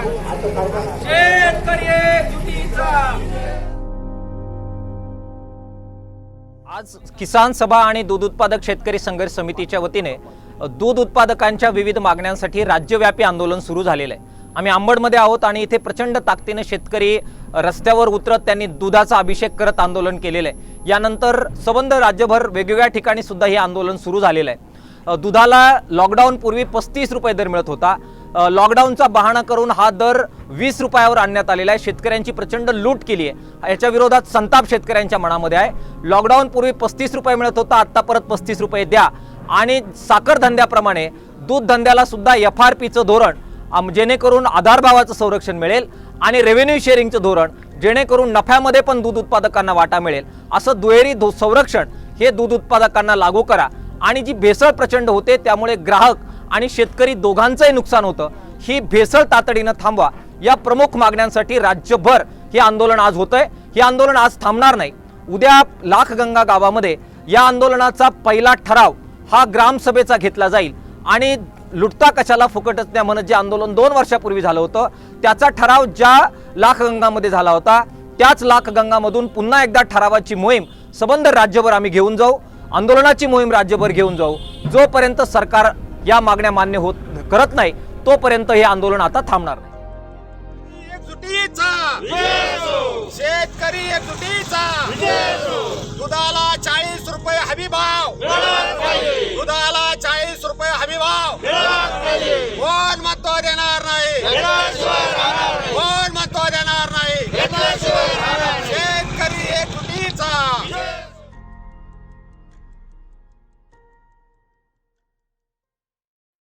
शेतकरी आज किसान सभा आणि दूध उत्पादक शेतकरी संघर्ष समितीच्या वतीने दूध उत्पादकांच्या विविध मागण्यांसाठी राज्यव्यापी आंदोलन सुरू झालेलं आहे. आम्ही आंबडमध्ये आहोत आणि इथे प्रचंड ताकदीने शेतकरी रस्त्यावर उतरत त्यांनी दुधाचा अभिषेक करत आंदोलन केलेलं आहे. यानंतर सबंध राज्यभर वेगवेगळ्या ठिकाणी सुद्धा हे आंदोलन सुरू झालेलं आहे. दुधाला लॉकडाऊन पूर्वी पस्तीस रुपये दर मिळत होता. लॉकडाऊनचा बहाणा करून हा दर वीस रुपयावर आणण्यात आलेला आहे. शेतकऱ्यांची प्रचंड लूट केली आहे. याच्या विरोधात संताप शेतकऱ्यांच्या मनामध्ये आहे. लॉकडाऊन पूर्वी पस्तीस रुपये मिळत होता आत्ता परत पस्तीस रुपये द्या. आणि साखर धंद्याप्रमाणे दूध धंद्याला सुद्धा एफ आर पीचं धोरण जेणेकरून आधारभावाचं संरक्षण मिळेल आणि रेव्हेन्यू शेअरिंगचं धोरण जेणेकरून नफ्यामध्ये पण दूध उत्पादकांना वाटा मिळेल. असं दुहेरी धो संरक्षण हे दूध उत्पादकांना लागू करा. आणि जी भेसळ प्रचंड होते त्यामुळे ग्राहक आणि शेतकरी दोघांचंही नुकसान होतं. ही भेसळ तातडीनं थांबवा. या प्रमुख मागण्यांसाठी राज्यभर हे आंदोलन आज होतंय. हे आंदोलन आज थांबणार नाही. उद्या लाखगंगा गावामध्ये या आंदोलनाचा पहिला ठराव हा ग्रामसभेचा घेतला जाईल. आणि लुटता कशाला फुकटच नाही म्हणत जे आंदोलन दोन वर्षापूर्वी झालं होतं त्याचा ठराव ज्या लाखगंगामध्ये झाला होता त्याच लाखगंगामधून पुन्हा एकदा ठरावाची मोहीम सबंध राज्यभर आम्ही घेऊन जाऊ. आंदोलनाची मोहीम राज्यभर घेऊन जाऊ. जोपर्यंत सरकार या मागण्या मान्य होत करत नाही तोपर्यंत हे आंदोलन आता थांबणार नाही. एकजुटीचा. शेतकरी एकजुटीचा. दुधाला चाळीस रुपये हमी भाव. दुधाला चाळीस रुपये हमी भाव. कोण महत्त्व देणार नाही?